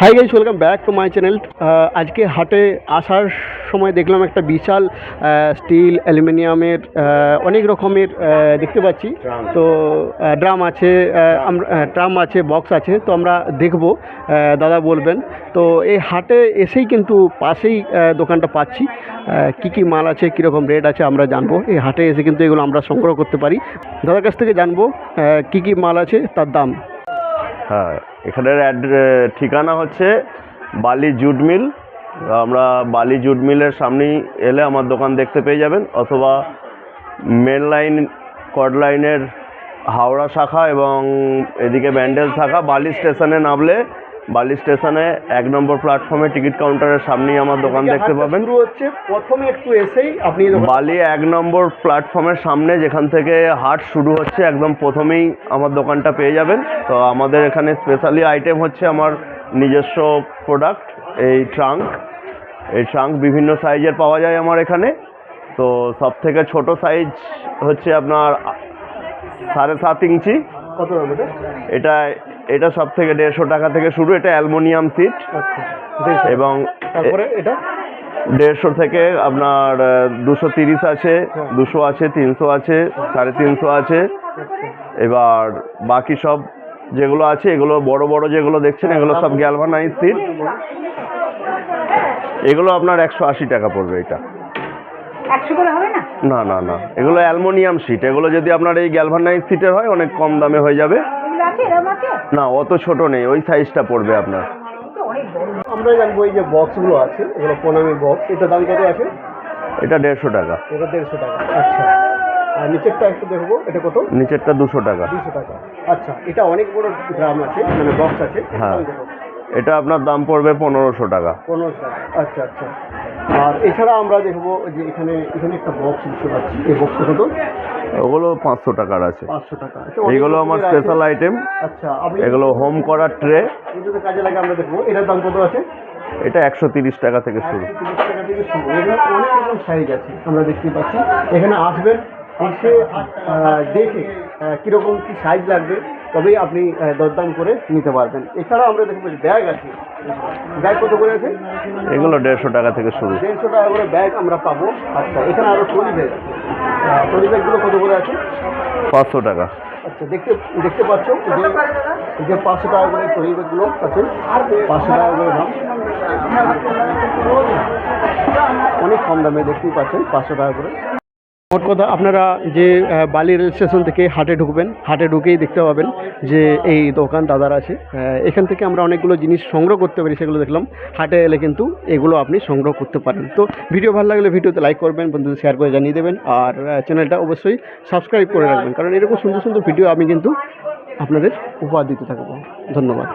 Hi guys welcome back to my channel আজকে হাটে আসার সময় দেখলাম একটা বিশাল স্টিল অ্যালুমিনিয়ামের অনেক রকমের দেখতে পাচ্ছি। তো ড্রাম আছে ট্রাম আছে। বক্স আছে তো আমরা দেখব দাদা বলবেন। তো এই হাটে এসেই কিন্তু পাশেই দোকানটা পাচ্ছি। কি কি মাল আছে কীরকম রেট আছে আমরা জানব। এই হাটে এসে কিন্তু এগুলো আমরা সংগ্রহ করতে পারি। দাদার কাছ থেকে জানব কি কি মাল আছে তার দাম। হ্যাঁ এখানের ঠিকানা হচ্ছে বালি জুট মিল। আমরা বালি জুট মিলের সামনেই এলে আমার দোকান দেখতে পেয়ে যাবেন, অথবা মেন লাইন কড লাইনের হাওড়া শাখা এবং এদিকে ব্যান্ডেল শাখা বালি স্টেশনে নামলে বালি স্টেশনে এক নম্বর প্ল্যাটফর্মে টিকিট কাউন্টারের সামনেই আমার দোকান দেখতে পাবেন। শুরু হচ্ছে। প্রথমে একটু এসেই আপনি বালি এক নম্বর প্ল্যাটফর্মের সামনে যেখান থেকে হাট শুরু হচ্ছে একদম প্রথমেই আমার দোকানটা পেয়ে যাবেন। তো আমাদের এখানে স্পেশালি আইটেম হচ্ছে আমার নিজস্ব প্রোডাক্ট এই ট্রাঙ্ক এই ট্রাঙ্ক বিভিন্ন সাইজের পাওয়া যায় আমার এখানে। তো সব থেকে ছোটো সাইজ হচ্ছে আপনার সাড়ে সাত ইঞ্চি। কত দাম এটা? এটা এটা সব থেকে দেড়শো টাকা থেকে শুরু এটা অ্যালমোনিয়াম সিট। আচ্ছা এবং তারপরে এটা? দেড়শো থেকে আপনার দুশো তিরিশ আছে দুশো আছে তিনশো আছে সাড়ে তিনশো আছে। এবার বাকি সব যেগুলো আছে এগুলো বড় বড় যেগুলো দেখছেন এগুলো সব গ্যালভানাইজ সিট। এগুলো আপনার একশো আশি টাকা পড়বে এটা। একশো করে হবে না? না না না। এগুলো অ্যালমোনিয়াম সিট এগুলো যদি আপনার এই গ্যালভানাইজ সিটের হয় অনেক কম দামে হয়ে যাবে। না অত ছোট নেই। ওই সাইজটা পড়বে আপনার। অনেক আমরা জানব এই যে বক্সগুলো আছে এগুলো প্রণামী বক্স এটা দাম কত আছে? এটা দেড়শো টাকা। এটা দেড়শো টাকা। আচ্ছা। আর নিচেরটা একটু দেখব এটা কত? নিচেরটা দুশো টাকা। দুশো টাকা। আচ্ছা এটা অনেক বড় গ্রাম আছে মানে বক্স আছে। হ্যাঁ। এটা আপনার দাম পড়বে পনেরোশো টাকা। পনেরোশো টাকা। আচ্ছা আচ্ছা। আর এছাড়া আমরা দেখব যে এখানে এখানে একটা বক্স দেখতে পাচ্ছি। এই বক্সটা কত? ওগুলো পাঁচশো টাকার আছে। পাঁচশো টাকা। আচ্ছা, এইগুলো আমার স্পেশাল আইটেম আচ্ছা এগুলো হোম করার ট্রে যদি কাজে লাগে আমরা দেখব। এটার দাম কত আছে? এটা একশো তিরিশ টাকা থেকে শুরু। তিরিশ টাকা থেকে শুরু। এখানে অনেক রকম সাইজ আছে আমরা দেখতে পাচ্ছি। এখানে আসবেন এসে দেখে কীরকম কী সাইজ লাগবে। তবেই আপনি দরদাম করে নিতে পারবেন। এছাড়া আমরা দেখব ব্যাগ আছে। ব্যাগ কত করে আছে? এগুলো দেড়শো টাকা থেকে শুরু। দেড়শো টাকা করে ব্যাগ আমরা পাবো। আচ্ছা এখানে আরও ট্রলি ব্যাগ। ট্রলি ব্যাগগুলো কত করে আছে? পাঁচশো টাকা। আচ্ছা দেখতে দেখতে পাচ্ছ যে যে পাঁচশো টাকা করে ট্রলি ব্যাগগুলো আছে পাঁচশো টাকা করে দাম। অনেক কম দামে দেখতেই পাচ্ছেন পাঁচশো টাকা করে। মোট কথা আপনারা যে বালি রেল স্টেশন থেকে হাটে ঢুকবেন, হাটে ঢুকেই দেখতে পাবেন যে এই দোকান দাদার আছে। এখান থেকে আমরা অনেকগুলো জিনিস সংগ্রহ করতে পারি, সেগুলো দেখলাম। হাটে এলে কিন্তু এগুলো আপনি সংগ্রহ করতে পারেন। তো ভিডিও ভালো লাগলে ভিডিওতে লাইক করবেন, বন্ধুদের শেয়ার করে জানিয়ে দেবেন। আর চ্যানেলটা অবশ্যই সাবস্ক্রাইব করে রাখবেন। কারণ এরকম সুন্দর সুন্দর ভিডিও আমি কিন্তু আপনাদের উপহার দিতে থাকব। ধন্যবাদ।